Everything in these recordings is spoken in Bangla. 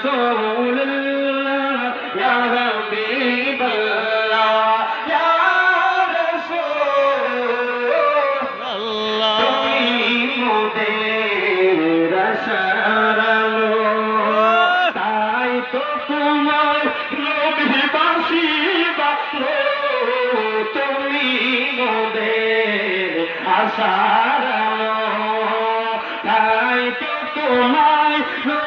رسول الله يا حبيب الله يا رسول الله তুমি মোদের তাই তো তোমার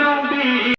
நம்பி